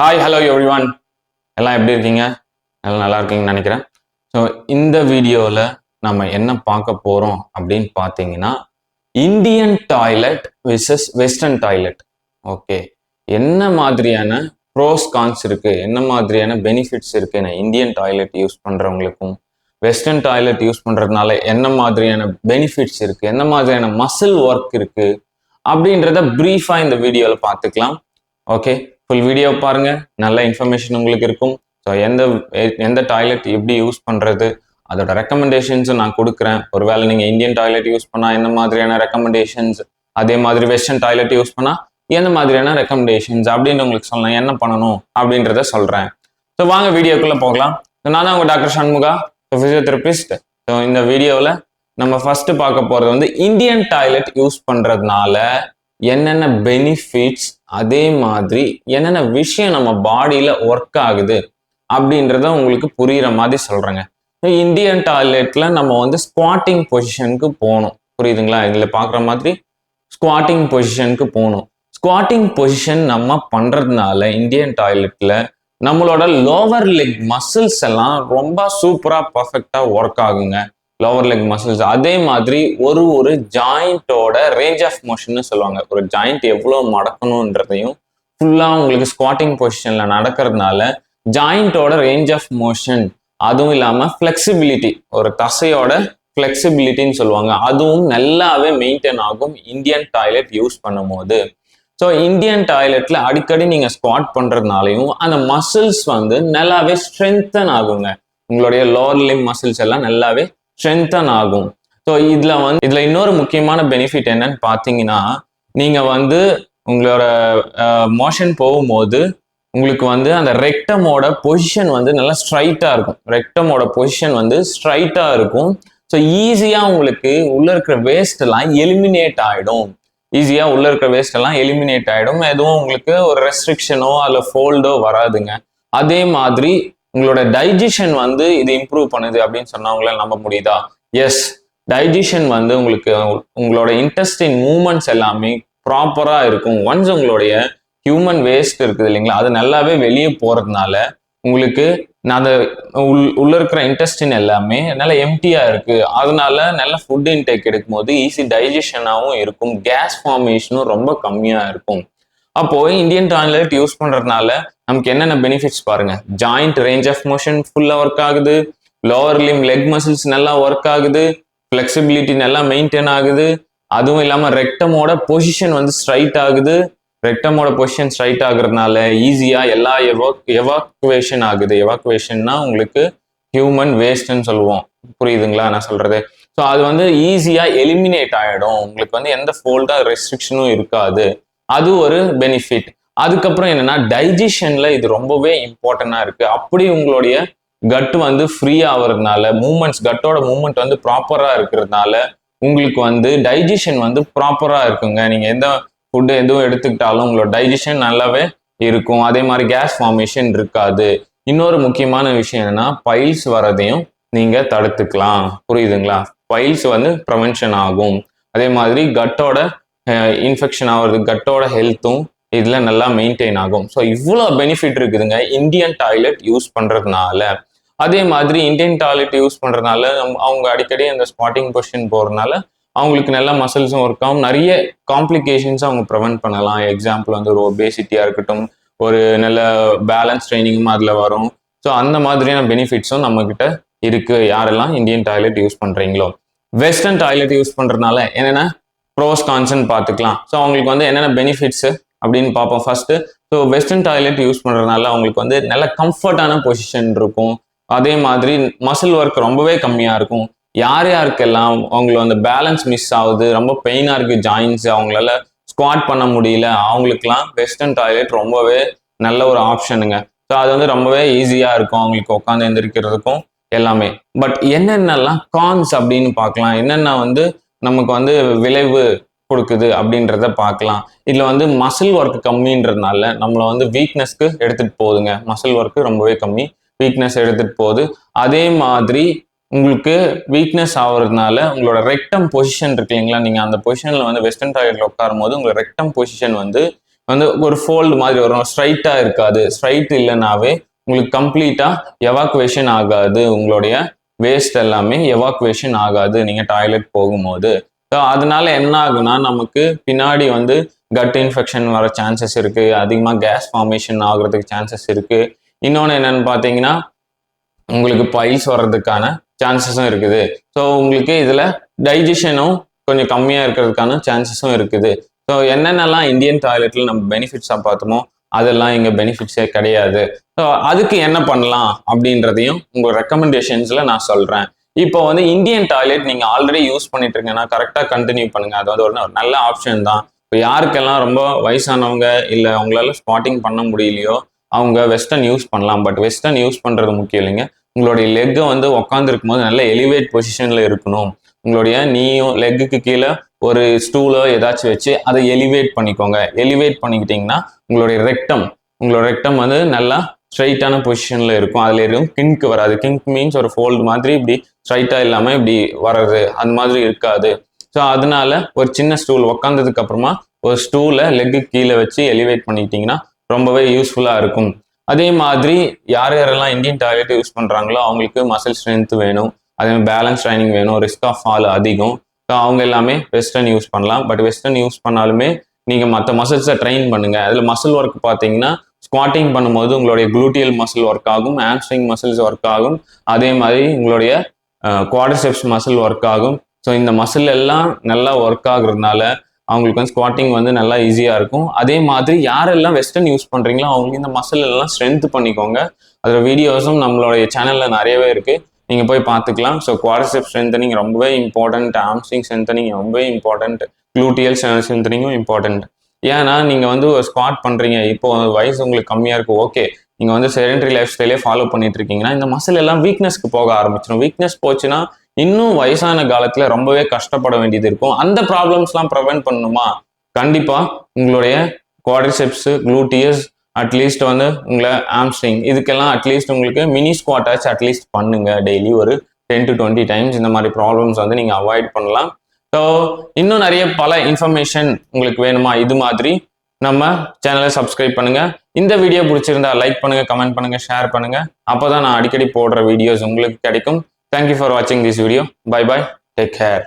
Hi hello every one எல்லாம் எப்படி இருக்கீங்க? எல்லாம் நல்லா இருக்கீங்கன்னு நினைக்கிறேன். ஸோ இந்த வீடியோவில் நம்ம என்ன பார்க்க போகிறோம் அப்படின்னு பார்த்தீங்கன்னா Indian toilet versus western toilet okay என்ன மாதிரியான ப்ரோஸ் கான்ஸ் இருக்குது என்ன மாதிரியான பெனிஃபிட்ஸ் இருக்குது நான் இந்தியன் டாய்லெட் யூஸ் பண்ணுறவங்களுக்கும் வெஸ்டர்ன் டாய்லெட் யூஸ் பண்ணுறதுனால என்ன மாதிரியான பெனிஃபிட்ஸ் இருக்குது என்ன மாதிரியான மசில் ஒர்க் இருக்குது அப்படின்றத ப்ரீஃபாக இந்த வீடியோவில் பார்த்துக்கலாம். ஓகே ஃபுல் வீடியோ பாருங்க. நல்ல இன்ஃபர்மேஷன் உங்களுக்கு இருக்கும். ஸோ எந்த எந்த டாய்லெட் எப்படி யூஸ் பண்ணுறது அதோட ரெக்கமெண்டேஷன்ஸும் நான் கொடுக்குறேன். ஒருவேளை நீங்கள் இந்தியன் டாய்லெட் யூஸ் பண்ணால் எந்த மாதிரியான ரெக்கமெண்டேஷன்ஸ் அதே மாதிரி வெஸ்டர்ன் டாய்லெட் யூஸ் பண்ணால் எந்த மாதிரியான ரெக்கமெண்டேஷன்ஸ் அப்படின்னு உங்களுக்கு சொல்லலாம் என்ன பண்ணணும் அப்படின்றத சொல்கிறேன் ஸோ வாங்க வீடியோக்குள்ளே போகலாம். So, நான் தான் உங்கள் டாக்டர் சண்முகா ஃபிசியோதெரபிஸ்ட் ஸோ இந்த வீடியோவில் நம்ம ஃபஸ்ட்டு பார்க்க போகிறது வந்து இந்தியன் டாய்லெட் யூஸ் பண்ணுறதுனால என்னென்ன பெனிஃபிட்ஸ் அதே மாதிரி என்னென்ன விஷயம் நம்ம பாடியில் ஒர்க் ஆகுது அப்படின்றத உங்களுக்கு புரிகிற மாதிரி சொல்கிறேங்க இந்தியன் டாய்லெட்டில் நம்ம வந்து ஸ்குவாட்டிங் பொசிஷனுக்கு போகணும். புரியுதுங்களா? இதில் பார்க்குற மாதிரி ஸ்குவாட்டிங் பொசிஷனுக்கு போகணும். ஸ்குவாட்டிங் பொசிஷன் நம்ம பண்ணுறதுனால இந்தியன் டாய்லெட்டில் நம்மளோட லோவர் லெக் மசில்ஸ் எல்லாம் ரொம்ப சூப்பராக பர்ஃபெக்டாக ஒர்க் ஆகுங்க. லோவர் லெக் மசில்ஸ் அதே மாதிரி ஒரு ஒரு ஜாயிண்டோட ரேஞ்ச் ஆஃப் மோஷன்னு சொல்லுவாங்க. ஒரு ஜாயிண்ட் எவ்வளோ மடக்கணுன்றதையும் ஃபுல்லாக உங்களுக்கு ஸ்குவாட்டிங் பொசிஷனில் நடக்கிறதுனால ஜாயிண்டோட ரேஞ்ச் ஆஃப் மோஷன் அதுவும் இல்லாமல் ஃப்ளெக்சிபிலிட்டி ஒரு தசையோட ஃப்ளெக்சிபிலிட்டின்னு சொல்லுவாங்க. அதுவும் நல்லாவே மெயின்டைன் ஆகும் இந்தியன் டாய்லெட் யூஸ் பண்ணும்போது. ஸோ இந்தியன் டாய்லெட்டில் அடிக்கடி நீங்கள் ஸ்குவாட் பண்ணுறதுனாலையும் அந்த மசில்ஸ் வந்து நல்லாவே ஸ்ட்ரென்தன் ஆகுங்க. உங்களுடைய லோவர் லிம் மசில்ஸ் எல்லாம் நல்லாவே ஸ்ட்ரென்தன் ஆகும். ஸோ இதில் வந்து இதில் இன்னொரு முக்கியமான பெனிஃபிட் என்னன்னு பார்த்தீங்கன்னா நீங்கள் வந்து உங்களோட மோஷன் போகும்போது உங்களுக்கு வந்து அந்த ரெக்டமோட பொசிஷன் வந்து நல்லா ஸ்ட்ரைட்டாக இருக்கும். ரெக்டமோட பொசிஷன் வந்து ஸ்ட்ரைட்டாக இருக்கும். ஸோ ஈஸியாக உங்களுக்கு உள்ளே இருக்கிற வேஸ்டெல்லாம் எலிமினேட் ஆகிடும் ஈஸியாக உள்ளே இருக்கிற வேஸ்டெல்லாம் எலிமினேட் ஆகிடும் எதுவும் உங்களுக்கு ஒரு ரெஸ்ட்ரிக்ஷனோ அல்ல ஃபோல்டோ வராதுங்க. அதே மாதிரி உங்களோட டைஜஷன் வந்து இது இம்ப்ரூவ் பண்ணுது அப்படின்னு சொன்னா நம்ப முடியுதா? எஸ் டைஜஷன் வந்து உங்களுக்கு உங்களோட இன்ட்ரெஸ்டின் மூமெண்ட்ஸ் எல்லாமே ப்ராப்பராக இருக்கும். ஒன்ஸ் உங்களுடைய ஹியூமன் வேஸ்ட் இருக்குது இல்லைங்களா அது நல்லாவே வெளியே போகிறதுனால உங்களுக்கு நான் அந்த உள் உள்ள இருக்கிற இன்ட்ரெஸ்டின் எல்லாமே நல்லா எம்டியாக இருக்குது அதனால நல்ல ஃபுட் இன்டேக் எடுக்கும்போது ஈஸி டைஜஷனாகவும் இருக்கும். கேஸ் ஃபார்மேஷனும் ரொம்ப கம்மியாக இருக்கும். அப்போ இந்தியன் டாய்லெட் யூஸ் பண்றதுனால நமக்கு என்னென்ன பெனிஃபிட்ஸ் பாருங்க. ஜாயிண்ட் ரேஞ்ச் ஆஃப் மோஷன் ஃபுல்லா ஒர்க் ஆகுது. லோவர் லிம் லெக் மசில்ஸ் நல்லா ஒர்க் ஆகுது. ஃபிளெக்சிபிலிட்டி நல்லா மெயின்டைன் ஆகுது. அதுவும் இல்லாம ரெக்டமோட பொசிஷன் வந்து ஸ்ட்ரைட் ஆகுது. ரெக்டமோட பொசிஷன் ஸ்ட்ரைட் ஆகுறதுனால ஈஸியா எல்லா எவாக்குவேஷன் ஆகுது. எவாக்குவேஷன்னா உங்களுக்கு ஹியூமன் வேஸ்ட்னு சொல்லுவோம். புரியுதுங்களா நான் சொல்றது? ஸோ அது வந்து ஈஸியா எலிமினேட் ஆயிடும். உங்களுக்கு வந்து எந்த ஃபோல்டா ரெஸ்ட்ரிக்ஷனும் இருக்காது. அது ஒரு பெனிஃபிட் அதுக்கப்புறம் என்னன்னா டைஜஷன்ல இது ரொம்பவே இம்பார்ட்டண்டா இருக்கு. அப்படி உங்களுடைய கட் வந்து ஃப்ரீ ஆகுறதுனால மூமெண்ட்ஸ் கட்டோட மூமெண்ட் வந்து ப்ராப்பரா இருக்கிறதுனால உங்களுக்கு வந்து டைஜஷன் வந்து ப்ராப்பரா இருக்குங்க. நீங்க எந்த ஃபுட்டு எதுவும் எடுத்துக்கிட்டாலும் உங்களோட டைஜஷன் நல்லாவே இருக்கும். அதே மாதிரி கேஸ் ஃபார்மேஷன் இருக்காது. இன்னொரு முக்கியமான விஷயம் என்னன்னா பைல்ஸ் வரதையும் நீங்க தடுத்துக்கலாம். புரியுதுங்களா? பைல்ஸ் வந்து ப்ரவென்ஷன் ஆகும். அதே மாதிரி கட்டோட இன்ஃபெக்ஷன் ஆகிறது கட்டோட ஹெல்த்தும் இதில் நல்லா மெயின்டைன் ஆகும். ஸோ இவ்வளோ பெனிஃபிட் இருக்குதுங்க. இந்தியன் டாய்லெட் யூஸ் பண்ணுறதுனால அதே மாதிரி இந்தியன் டாய்லெட் யூஸ் பண்ணுறதுனால அவங்க அடிக்கடி அந்த ஸ்பாட்டிங் பொசிஷன் போகிறதுனால அவங்களுக்கு நல்ல மசில்ஸும் ஒர்க் ஆகும் நிறைய காம்ப்ளிகேஷன்ஸ் அவங்க ப்ரிவென்ட் பண்ணலாம். எக்ஸாம்பிள் வந்து ஒரு ஒபேசிட்டியாக இருக்கட்டும் ஒரு நல்ல பேலன்ஸ் ட்ரைனிங்கும் அதில் வரும். ஸோ அந்த மாதிரியான பெனிஃபிட்ஸும் நம்மக்கிட்ட இருக்குது யாரெல்லாம் இந்தியன் டாய்லெட் யூஸ் பண்ணுறீங்களோ வெஸ்டர்ன் டாய்லெட் யூஸ் பண்ணுறதுனால என்னென்னா ப்ரோஸ் கான்ஸ்ன்னு பார்த்துக்கலாம். ஸோ அவங்களுக்கு வந்து என்னென்ன பெனிஃபிட்ஸு அப்படின்னு பார்ப்போம். First so western toilet use பண்ணுறதுனால அவங்களுக்கு வந்து நல்ல கம்ஃபர்டான பொசிஷன் இருக்கும். அதே மாதிரி மசில் ஒர்க் ரொம்பவே கம்மியாக இருக்கும். யார் யாருக்கெல்லாம் அவங்கள அந்த பேலன்ஸ் மிஸ் ஆகுது ரொம்ப பெயினாக இருக்குது ஜாயின்ஸ் அவங்களால ஸ்குவாட் பண்ண முடியல அவங்களுக்குலாம் வெஸ்டர்ன் டாய்லெட் ரொம்பவே நல்ல ஒரு ஆப்ஷனுங்க ஸோ அது வந்து ரொம்பவே ஈஸியாக இருக்கும். அவங்களுக்கு உட்காந்து எந்திரிக்கிறதுக்கும் எல்லாமே. பட் என்னென்னலாம் கான்ஸ் அப்படின்னு பார்க்கலாம். என்னென்ன வந்து நமக்கு வந்து விளைவு கொடுக்குது அப்படின்றத பார்க்கலாம். இதில் வந்து மசில் ஒர்க் கம்மின்றதுனால நம்மளை வந்து வீக்னஸ்க்கு எடுத்துகிட்டு போகுதுங்க. மசில் ஒர்க்கு ரொம்பவே கம்மி. வீக்னஸ் எடுத்துகிட்டு போகுது. அதே மாதிரி உங்களுக்கு வீக்னஸ் ஆகுறதுனால உங்களோட ரெக்டம் பொசிஷன் இருக்கு இல்லைங்களா? நீங்கள் அந்த பொசிஷனில் வந்து வெஸ்டர்ன் டாய்லெட்டில் உட்காரும் போது உங்களோட ரெக்டம் பொசிஷன் வந்து வந்து ஒரு ஃபோல்டு மாதிரி வரும். ஸ்ட்ரைட்டாக இருக்காது. ஸ்ட்ரைட் இல்லைனாவே உங்களுக்கு கம்ப்ளீட்டாக எவாக்குவேஷன் ஆகாது உங்களுடைய வேஸ்ட் எல்லாமே எவாக்குவேஷன் ஆகாது. நீங்கள் டாய்லெட் போகும்போது. ஸோ அதனால என்ன ஆகுனா நமக்கு பின்னாடி வந்து கட் இன்ஃபெக்ஷன் வர சான்சஸ் இருக்குது அதிகமாக கேஸ் ஃபார்மேஷன் ஆகுறதுக்கு சான்சஸ் இருக்குது இன்னொன்று என்னென்னு பார்த்தீங்கன்னா உங்களுக்கு பைல்ஸ் வர்றதுக்கான சான்சஸும் இருக்குது. ஸோ உங்களுக்கு இதில் டைஜஷனும் கொஞ்சம் கம்மியாக இருக்கிறதுக்கான சான்சஸும் இருக்குது. ஸோ என்னென்னலாம் இந்தியன் டாய்லெட்டில் நம்ம பெனிஃபிட்ஸாக பார்த்தோமோ அதெல்லாம் இங்கே பெனிஃபிட்ஸே கிடையாது. ஸோ அதுக்கு என்ன பண்ணலாம் அப்படின்றதையும் உங்கள் ரெக்கமெண்டேஷன்ஸில் நான் சொல்கிறேன் இப்போ வந்து இந்தியன் டாய்லெட் நீங்கள் ஆல்ரெடி யூஸ் பண்ணிட்டு இருக்கீங்கன்னா கரெக்டாக கண்டினியூ பண்ணுங்க. அது வந்து ஒரு நல்ல ஆப்ஷன் தான். இப்போ யாருக்கெல்லாம் ரொம்ப வயசானவங்க இல்லை அவங்களால ஸ்பாட்டிங் பண்ண முடியலையோ அவங்க வெஸ்டர்ன் யூஸ் பண்ணலாம். பட் வெஸ்டர்ன் யூஸ் பண்ணுறது முக்கியம் இல்லைங்க. உங்களுடைய லெக்கை வந்து உட்காந்துருக்கும் போது நல்ல எலிவேட் பொசிஷனில் இருக்கணும். உங்களுடைய நீயும் லெக்குக்கு கீழே ஒரு ஸ்டூலோ ஏதாச்சும் வச்சு அதை எலிவேட் பண்ணிக்கோங்க. எலிவேட் பண்ணிக்கிட்டிங்கன்னா உங்களுடைய ரெக்டம் உங்களோட ரெக்டம் வந்து நல்லா ஸ்ட்ரைட்டான பொசிஷனில் இருக்கும். அதில் எதுவும் கிங்க் வராது. கிங்க் மீன்ஸ் ஒரு ஃபோல்டு மாதிரி இப்படி ஸ்ட்ரைட்டாக இல்லாமல் இப்படி வர்றது அந்த மாதிரி இருக்காது. ஸோ அதனால ஒரு சின்ன ஸ்டூல் உக்காந்ததுக்கு அப்புறமா ஒரு ஸ்டூலை லெக்கு கீழே வச்சு எலிவேட் பண்ணிக்கிட்டிங்கன்னா ரொம்பவே யூஸ்ஃபுல்லாக இருக்கும். அதே மாதிரி யார் யாரெல்லாம் இந்தியன் டாய்லெட் யூஸ் பண்ணுறாங்களோ அவங்களுக்கு மசில் ஸ்ட்ரென்த் வேணும். அதே மாதிரி பேலன்ஸ் ட்ரைனிங் வேணும் ரிஸ்க் ஆஃப் ஃபால் அதிகம். ஸோ அவங்க எல்லாமே வெஸ்டர்ன் யூஸ் பண்ணலாம். பட் வெஸ்டர்ன் யூஸ் பண்ணாலுமே நீங்கள் மற்ற மசில்ஸை ட்ரெயின் பண்ணுங்கள் அதில் மசில் ஒர்க் பார்த்தீங்கன்னா ஸ்குவாட்டிங் பண்ணும்போது உங்களுடைய குளூட்டியல் மசில் ஒர்க் ஆகும் ஆம்ஸ்ட்ரிங் மசில்ஸ் ஒர்க் ஆகும். அதே மாதிரி உங்களுடைய குவாடர்செப்ஸ் மசில் ஒர்க் ஆகும். ஸோ இந்த மசில் எல்லாம் நல்லா ஒர்க் ஆகுறதுனால அவங்களுக்கு வந்து ஸ்குவாட்டிங் வந்து நல்லா ஈஸியாக இருக்கும். அதே மாதிரி யாரெல்லாம் வெஸ்டர்ன் யூஸ் பண்ணுறீங்களோ அவங்களுக்கு இந்த மசில் எல்லாம் ஸ்ட்ரென்த் பண்ணிக்கோங்க. அதோட வீடியோஸும் நம்மளுடைய சேனலில் நிறையவே இருக்குது நீங்கள் போய் பார்த்துக்கலாம். ஸோ குவாட்ரிசெப் ஸ்ட்ரென்தனிங் ரொம்பவே இம்பார்ட்டன்ட் ஆம்ஸ்டிங் ஸ்ட்ரென்தனிங் ரொம்பவே இம்பார்ட்டன்ட் க்ளூட்டியல் ஸ்ட்ரென்தனிங்கும் இம்பார்ட்டன்ட் ஏன்னா நீங்கள் வந்து ஒரு ஸ்குவாட் பண்ணுறீங்க இப்போ வயசு உங்களுக்கு கம்மியாக இருக்கு ஓகே நீங்கள் வந்து செடென்ட்ரி லைஃப் ஸ்டைலே ஃபாலோ பண்ணிட்டு இருக்கீங்கன்னா இந்த மசில் எல்லாம் வீக்னஸ்க்கு போக ஆரம்பிச்சிடும். வீக்னஸ் போச்சுன்னா இன்னும் வயசான காலத்தில் ரொம்பவே கஷ்டப்பட வேண்டியது இருக்கும். அந்த ப்ராப்ளம்ஸ்லாம் ப்ரிவென்ட் பண்ணணுமா? கண்டிப்பாக உங்களுடைய குவாட்ரிசெப்ஸ் க்ளூட்டியஸ் அட்லீஸ்ட் வந்து உங்களை ஆம்ஸ்ட்ரிங் இதுக்கெல்லாம் அட்லீஸ்ட் உங்களுக்கு மினி ஸ்குவாட்டாச்சு அட்லீஸ்ட் பண்ணுங்க டெய்லி ஒரு டென் டு டுவெண்ட்டி டைம்ஸ் இந்த மாதிரி ப்ராப்ளம்ஸ் வந்து நீங்கள் அவாய்ட் பண்ணலாம். ஸோ இன்னும் நிறைய பல இன்ஃபர்மேஷன் உங்களுக்கு வேணுமா? இது மாதிரி நம்ம சேனலை சப்ஸ்கிரைப் பண்ணுங்கள் இந்த வீடியோ பிடிச்சிருந்தா லைக் பண்ணுங்கள் கமெண்ட் பண்ணுங்கள் ஷேர் பண்ணுங்கள் அப்போ தான் நான் அடிக்கடி போடுற வீடியோஸ் உங்களுக்கு கிடைக்கும். தேங்க்யூ ஃபார் வாட்சிங் this video bye bye take care